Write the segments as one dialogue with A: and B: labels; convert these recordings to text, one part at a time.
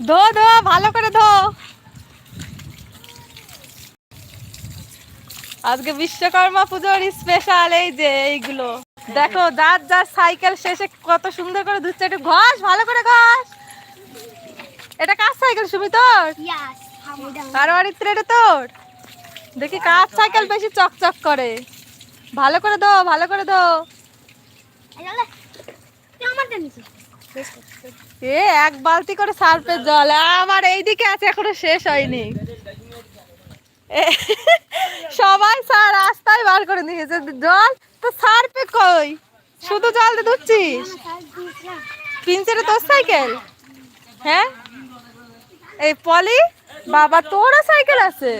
A: ধো ধো ভালো করে ধো। আজকে বিশ্বকর্মা পুজোর স্পেশাল এই যে এইগুলো। দেখো যার যার সাইকেল শেষে কত সুন্দর করে ধুচ্ছে একটু ঘষ ভালো করে ঘষ। এটা কার সাইকেল সুমি তোর। কার বাড়িতে এটা তোর? দেখি কার সাইকেল বেশি চকচক করে। ভালো করে দো ভালো করে
B: আমারটা নিছিস।
A: এ, এক বালতি করে সার্ফের জল। আমার এইদিকে আছে, এখনও শেষ হয়নি। সবাই সার রাস্তায় বার করে নিয়েছে। জল, তো সার্ফে কই? শুধু জল দিয়ে ধুচ্ছিস?
B: স্যার
A: তোর সাইকেল? হ্যাঁ? এই পলি, বাবা, তোরও সাইকেল আছে?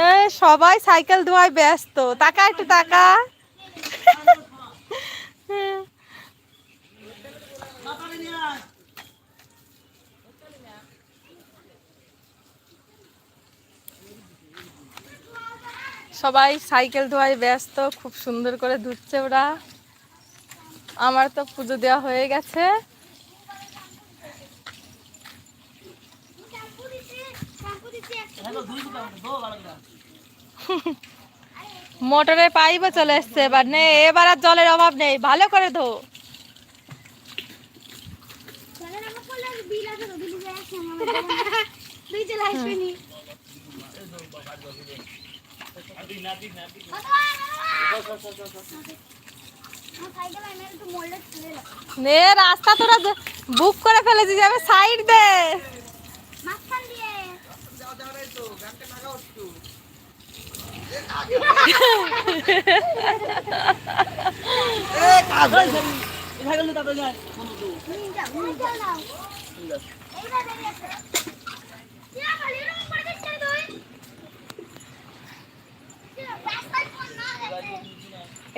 A: এ, সবাই সাইকেল ধোয়ায় ব্যস্ত। টাকা একটু টাকা সবাই সাইকেল ধোয়ায় ব্যস্ত খুব সুন্দর করে ধুচ্ছে ওরা। আমার তো পুজো দেওয়া হয়ে গেছে। মোটরের পাইপও চলে এসছে এবার নে এবার আর জলের অভাব নেই ভালো করে ধো
B: জলের অভাব পড়লে আর বিল আছে তো, বিলে যায় আসে আমার বাবা। তুই চলে আসবি নি।
A: রাস্তা তোরা বুক করে ফেলেছিস যাবে সাইড দে
B: মাঝখান দিয়ে।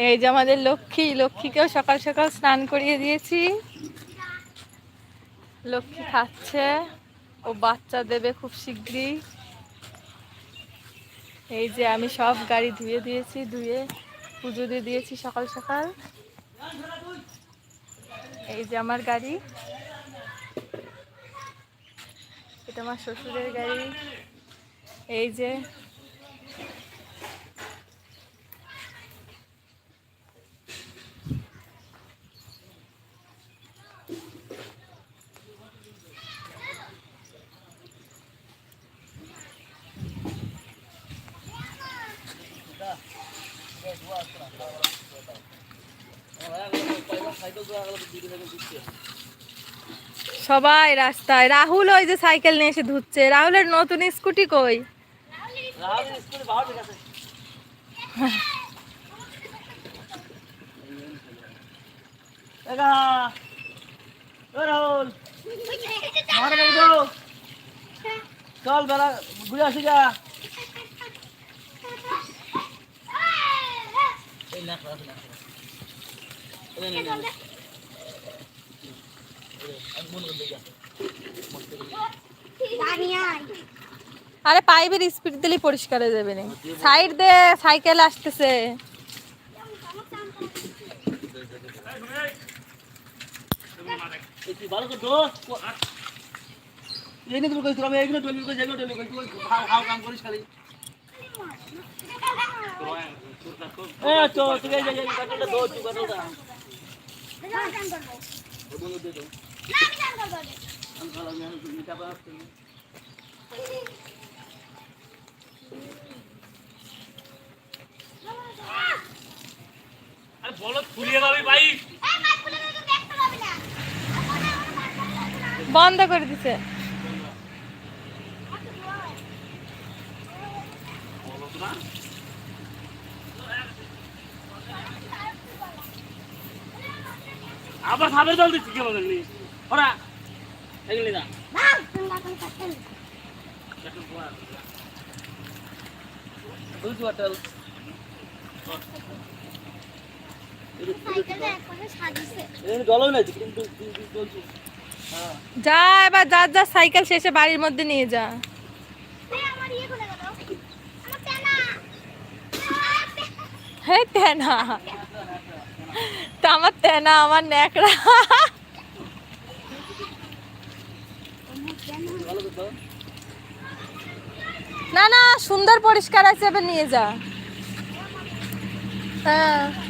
A: এই যে আমাদের লক্ষ্মী, লক্ষ্মীকেও সকাল সকাল স্নান করিয়ে দিয়েছি। লক্ষ্মী খাচ্ছে, ও বাচ্চা দেবে খুব শিগগিরই এই যে আমি সব গাড়ি ধুয়ে দিয়েছি, ধুয়ে পুজো দিয়ে দিয়েছি সকাল সকাল। এই যে আমার গাড়ি। আমার শ্বশুরের গাড়ি। এই যে। সবাই রাস্তায়। রাহুল ওই যে সাইকেল নিয়ে এসে ধুচ্ছে। রাহুলের নতুন স্কুটি কই?
C: চল বেলা, ঘুরে আসি খারাপ না এই নে, নে, নে। আমি মনে করে দেখি
B: দাঁড়িয়ে আয়।
A: আরে পাইপের স্পিড দিলেই পরিষ্কার হয়ে যাবে না সাইড দে সাইকেল আসতেছে।
C: তো
A: বন্ধ করে দিছে।
C: আবার সাবের জল দিচ্ছি কেমন হ্যাঁ।
A: যা এবার যার যার সাইকেল শেষে বাড়ির মধ্যে নিয়ে যা।
B: এই আমার ইয়ে।
A: হে তেনা। তা আমার তেনা আমার ন্যাকড়া। না না সুন্দর পরিষ্কার আছে নিয়ে যা। হ্যাঁ।